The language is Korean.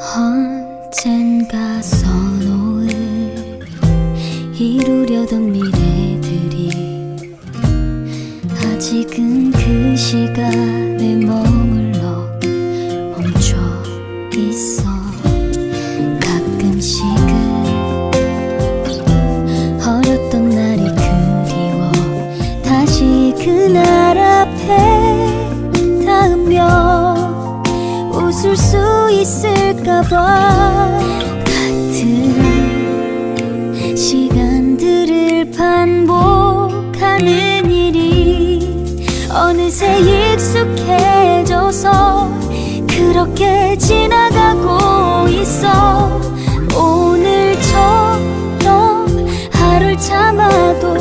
언젠가 선호를 이루려던 미래들이 아직은 그 시간에 머물러 멈춰 있어. 가끔씩은 어렸던 날이 그리워. 다시 그날 앞에 있을까봐 같은 시간들을 반복하는 일이 어느새 익숙해져서 그렇게 지나가고 있어. 오늘 처럼 하루를 참아도